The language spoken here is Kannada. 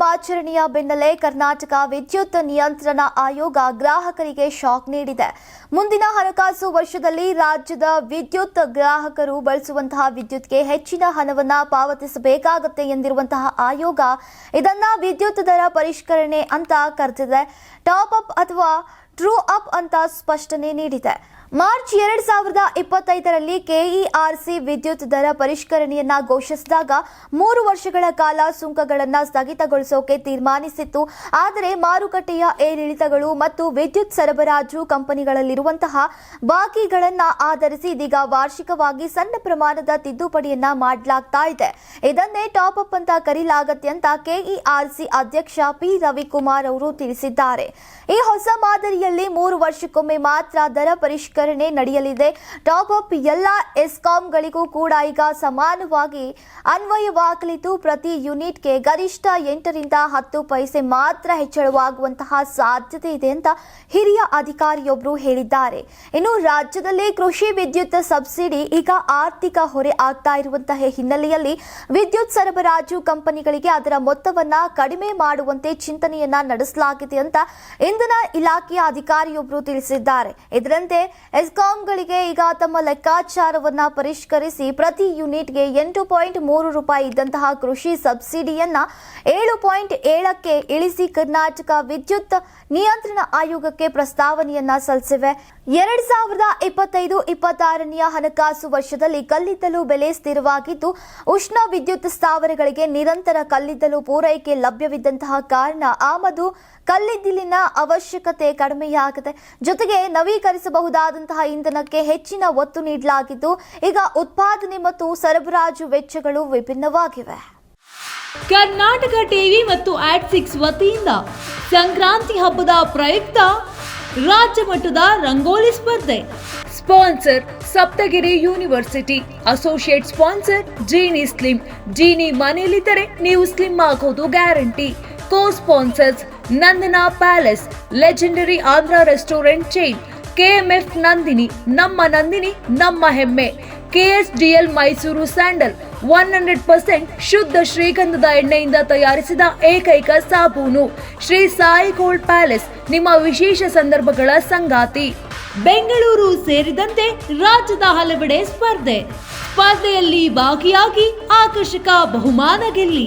ವರ್ಷದ ಸಂಭ್ರಮಾಚರಣೆಯ ಬೆನ್ನಲ್ಲೇ ಕರ್ನಾಟಕ ವಿದ್ಯುತ್ ನಿಯಂತ್ರಣ ಆಯೋಗ ಗ್ರಾಹಕರಿಗೆ ಶಾಕ್ ನೀಡಿದೆ. ಮುಂದಿನ ಹಣಕಾಸು ವರ್ಷದಲ್ಲಿ ರಾಜ್ಯದ ವಿದ್ಯುತ್ ಗ್ರಾಹಕರು ಬಳಸುವಂತಹ ವಿದ್ಯುತ್ಗೆ ಹೆಚ್ಚಿನ ಹಣವನ್ನು ಪಾವತಿಸಬೇಕಾಗುತ್ತೆ ಎಂದಿರುವಂತಹ ಆಯೋಗ ಇದನ್ನ ವಿದ್ಯುತ್ ದರ ಪರಿಷ್ಕರಣೆ ಅಂತ ಕರೆದಿದೆ. ಟಾಪ್ ಅಪ್ ಅಥವಾ ಟ್ರೂ ಅಪ್ ಅಂತ ಸ್ಪಷ್ಟನೆ ನೀಡಿದೆ. ಮಾರ್ಚ್ ಎರಡ್ ಸಾವಿರದ ಇಪ್ಪತ್ತೈದರಲ್ಲಿ ಕೆಇಆರ್ಸಿ ವಿದ್ಯುತ್ ದರ ಪರಿಷ್ಕರಣೆಯನ್ನ ಘೋಷಿಸಿದಾಗ ಮೂರು ವರ್ಷಗಳ ಕಾಲ ಸುಂಕಗಳನ್ನು ಸ್ಥಗಿತಗೊಳಿಸೋಕೆ ತೀರ್ಮಾನಿಸಿತ್ತು. ಆದರೆ ಮಾರುಕಟ್ಟೆಯ ಏರಿಳಿತಗಳು ಮತ್ತು ವಿದ್ಯುತ್ ಸರಬರಾಜು ಕಂಪನಿಗಳಲ್ಲಿರುವಂತಹ ಬಾಕಿಗಳನ್ನ ಆಧರಿಸಿ ಇದೀಗ ವಾರ್ಷಿಕವಾಗಿ ಸಣ್ಣ ಪ್ರಮಾಣದ ತಿದ್ದುಪಡಿಯನ್ನ ಮಾಡಲಾಗ್ತಾ ಇದೆ. ಇದನ್ನೇ ಟಾಪ್ ಅಪ್ ಅಂತ ಕರೀಲಾಗತ್ತೆ ಅಂತ ಕೆಇಆರ್ಸಿ ಅಧ್ಯಕ್ಷ ಪಿ ರವಿಕುಮಾರ್ ಅವರು ತಿಳಿಸಿದ್ದಾರೆ. ಈ ಹೊಸ ಮಾದರಿಯಲ್ಲಿ ಮೂರು ವರ್ಷಕ್ಕೊಮ್ಮೆ ಮಾತ್ರ ದರ ಪರಿಷ್ಕರಣೆ ನಡೆಯಲಿದೆ. ಟಾಪ್ ಅಪ್ ಎಲ್ಲ ಎಸ್ಕಾಂಗಳಿಗೂ ಕೂಡ ಈಗ ಸಮಾನವಾಗಿ ಅನ್ವಯವಾಗಲಿದ್ದು, ಪ್ರತಿ ಯೂನಿಟ್ಗೆ ಗರಿಷ್ಠ ಎಂಟರಿಂದ ಹತ್ತು ಪೈಸೆ ಮಾತ್ರ ಹೆಚ್ಚಳವಾಗುವಂತಹ ಸಾಧ್ಯತೆ ಇದೆ ಅಂತ ಹಿರಿಯ ಅಧಿಕಾರಿಯೊಬ್ಬರು ಹೇಳಿದ್ದಾರೆ. ಇನ್ನು ರಾಜ್ಯದಲ್ಲಿ ಕೃಷಿ ವಿದ್ಯುತ್ ಸಬ್ಸಿಡಿ ಈಗ ಆರ್ಥಿಕ ಹೊರೆ ಆಗ್ತಾ ಇರುವಂತಹ ಹಿನ್ನೆಲೆಯಲ್ಲಿ ವಿದ್ಯುತ್ ಸರಬರಾಜು ಕಂಪನಿಗಳಿಗೆ ಅದರ ಮೊತ್ತವನ್ನ ಕಡಿಮೆ ಮಾಡುವಂತೆ ಚಿಂತನೆಯನ್ನ ನಡೆಸಲಾಗಿದೆ ಅಂತ ಇಂಧನ ಇಲಾಖೆಯ ಅಧಿಕಾರಿಯೊಬ್ಬರು ತಿಳಿಸಿದ್ದಾರೆ. ಇದರಂತೆ ಎಸ್ಕಾಂಗಳಿಗೆ ಈಗ ತಮ್ಮ ಲೆಕ್ಕಾಚಾರವನ್ನು ಪರಿಷ್ಕರಿಸಿ ಪ್ರತಿ ಯೂನಿಟ್ಗೆ ಎಂಟು ಪಾಯಿಂಟ್ ಮೂರು ರೂಪಾಯಿ ಇದ್ದಂತಹ ಕೃಷಿ ಸಬ್ಸಿಡಿಯನ್ನ ಏಳು ಪಾಯಿಂಟ್ ಏಳಕ್ಕೆ ಇಳಿಸಿ ಕರ್ನಾಟಕ ವಿದ್ಯುತ್ ನಿಯಂತ್ರಣ ಆಯೋಗಕ್ಕೆ ಪ್ರಸ್ತಾವನೆಯನ್ನ ಸಲ್ಲಿಸಿವೆ. ಎರಡ್ ಸಾವಿರದ ಇಪ್ಪತ್ತೈದು ಇಪ್ಪತ್ತಾರನೆಯ ಹಣಕಾಸು ವರ್ಷದಲ್ಲಿ ಕಲ್ಲಿದ್ದಲು ಬೆಲೆ ಸ್ಥಿರವಾಗಿದ್ದು, ಉಷ್ಣ ವಿದ್ಯುತ್ ಸ್ಥಾವರಗಳಿಗೆ ನಿರಂತರ ಕಲ್ಲಿದ್ದಲು ಪೂರೈಕೆ ಲಭ್ಯವಿದ್ದಂತಹ ಕಾರಣ ಆಮದು ಕಲ್ಲಿದ್ದಲಿನ ಅವಶ್ಯಕತೆ ಕಡಿಮೆಯಾಗಿದೆ. ಜೊತೆಗೆ ನವೀಕರಿಸಬಹುದಾದಂತಹ ಇಂಧನಕ್ಕೆ ಹೆಚ್ಚಿನ ಒತ್ತು ನೀಡಲಾಗಿದ್ದು, ಈಗ ಉತ್ಪಾದನೆ ಮತ್ತು ಸರಬರಾಜು ವೆಚ್ಚಗಳು ವಿಭಿನ್ನವಾಗಿವೆ. ಕರ್ನಾಟಕ ಟಿವಿ ಮತ್ತು ಆಟ್ ಸಿಕ್ಸ್ ವತಿಯಿಂದ ಸಂಕ್ರಾಂತಿ ಹಬ್ಬದ ಪ್ರಯುಕ್ತ ರಾಜ್ಯ ಮಟ್ಟದ ರಂಗೋಲಿ ಸ್ಪರ್ಧೆ. Sponsor Saptagiri university associate sponsor Jeeni slim Jeeni ಮನೆಯಲ್ಲಿದ್ದರೆ ನೀವು ಸ್ಲಿಮ್ ಆಗೋದು guarantee. Co sponsors Nandana palace, legendary Andhra restaurant chain. KMF Nandini, ನಮ್ಮ ನಂದಿನಿ, ನಮ್ಮ ಹೆಮ್ಮೆ. KSDL Mysuru sandal one hundred percent ಶುದ್ಧ ಶ್ರೀಗಂಧದ ಎಣ್ಣೆಯಿಂದ ತಯಾರಿಸಿದ ಏಕೈಕ ಸಾಬೂನು. ಶ್ರೀ ಸಾಯಿ ಗೋಲ್ಡ್ ಪ್ಯಾಲೇಸ್, ನಿಮ್ಮ ವಿಶೇಷ ಸಂದರ್ಭಗಳ ಸಂಗಾತಿ. ಬೆಂಗಳೂರು ಸೇರಿದಂತೆ ರಾಜ್ಯದ ಹಲವೆಡೆ ಸ್ಪರ್ಧೆ. ಸ್ಪರ್ಧೆಯಲ್ಲಿ ಭಾಗಿಯಾಗಿ ಆಕರ್ಷಕ ಬಹುಮಾನ ಗೆಲ್ಲಿ.